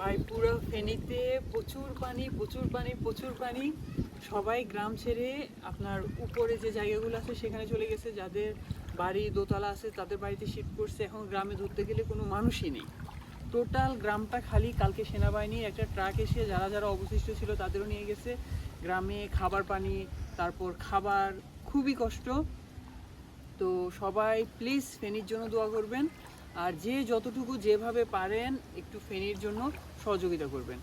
ভাই, পুরো ফেনীতে প্রচুর পানি প্রচুর পানি প্রচুর পানি। সবাই গ্রাম ছেড়ে আপনার উপরে যে জায়গাগুলো আছে সেখানে চলে গেছে। যাদের বাড়ি দোতলা আছে, তাদের বাড়িতে শিফট করছে। এখন গ্রামে ধরতে গেলে কোনো মানুষই নেই। টোটাল গ্রামটা খালি কালকে সেনাবাহিনীর একটা ট্রাক এসে যারা যারা অবশিষ্ট ছিল তাদেরও নিয়ে গেছে। গ্রামে খাবার পানি, তারপর খাবার, খুবই কষ্ট। তো সবাই প্লিজ ফেনীর জন্য দোয়া করবেন। আর যে যতটুকু যেভাবে পারেন একটু ফেনীর জন্য সহযোগিতা করবেন।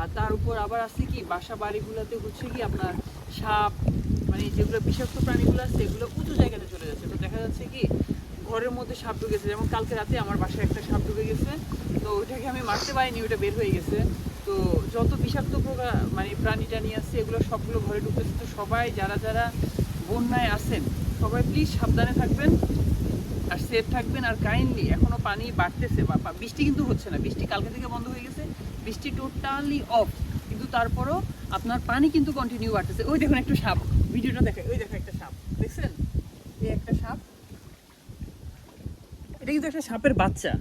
আর তার উপর আবার আছে কি, বাসা বাড়িগুলোতে হচ্ছে কি আপনার সাপ মানে যেগুলো বিষাক্ত প্রাণীগুলো আছে এগুলো উঁচু জায়গাতে চলে যাচ্ছে। তো দেখা যাচ্ছে কি, ঘরের মধ্যে সাপ ঢুকেছে যেমন কালকে রাতে আমার বাসায় একটা সাপ ঢুকে গেছে। তো ওইটাকে আমি মারতে পারিনি, ওইটা বের হয়ে গেছে। তো যত বিষাক্ত প্রকার মানে প্রাণী নিয়ে আসছে এগুলো সবগুলো ঘরে ঢুকেছে তো সবাই, যারা যারা বন্যায় আছেন, সবাই প্লিজ সাবধানে থাকবেন। আর সেফ থাকবেন। আর কাইন্ডলি এখনও পানি বাড়তেছে বা বৃষ্টি কিন্তু হচ্ছে না। বৃষ্টি কালকে থেকে বন্ধ হয়ে গেছে। বৃষ্টি টোটালি অফ কিন্তু তারপরও আপনার পানি কিন্তু কন্টিনিউ বাড়তেছে। ওই দেখুন একটু সাপ। ভিডিওটা দেখে ওই দেখো একটা সাপ। দেখছেন? এই একটা সাপ। এটা কিন্তু একটা সাপের বাচ্চা।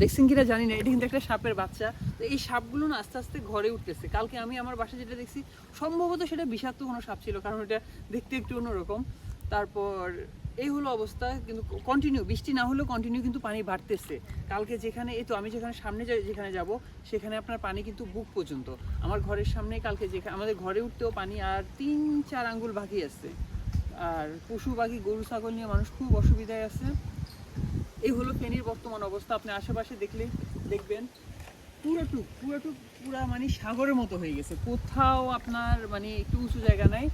দেখছেন কিনা জানি না। এটা কিন্তু একটা সাপের বাচ্চা। তো এই সাপগুলো না আস্তে আস্তে ঘরে উঠতেছে। কালকে আমি আমার বাসায় যেটা দেখছি, সম্ভবত সেটা বিষাক্ত কোনো সাপ ছিল। কারণ এটা দেখতে একটু অন্যরকম। তারপর এই হলো অবস্থা, কিন্তু কন্টিনিউ বৃষ্টি না হলেও কন্টিনিউ কিন্তু পানি বাড়তেছে। কালকে যেখানে, এই তো আমি যেখানে, সামনে যেখানে যাব, সেখানে আপনার পানি কিন্তু বুক পর্যন্ত। আমার ঘরের সামনে কালকে যেখানে আমাদের ঘরে উঠতেও পানি আর তিন, চার আঙ্গুল বাকি আছে। আর পশু পাখি গরু, ছাগল নিয়ে মানুষ খুব অসুবিধায় আছে। এই হলো ফেনীর বর্তমান অবস্থা। আপনি আশেপাশে দেখলে দেখবেন পুরোটুক পুরোটুক পুরা মানে সাগরের মতো হয়ে গেছে। কোথাও আপনার মানে একটু উঁচু জায়গা নাই।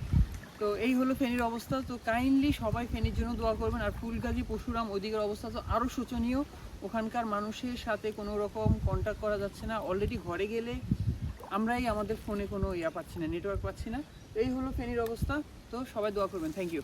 তো এই হলো ফেনীর অবস্থা। তো কাইন্ডলি সবাই ফেনীর জন্য দোয়া করবেন। আর ফুলগাজী পশুরাম ওদিকের অবস্থা তো আরও শোচনীয়। ওখানকার মানুষের সাথে কোনো রকম কন্ট্যাক্ট করা যাচ্ছে না। অলরেডি ঘরে গেলে আমরাই আমাদের ফোনে কোনো ইয়া পাচ্ছি না নেটওয়ার্ক পাচ্ছি না। এই হলো ফেনীর অবস্থা। তো সবাই দোয়া করবেন। Thank you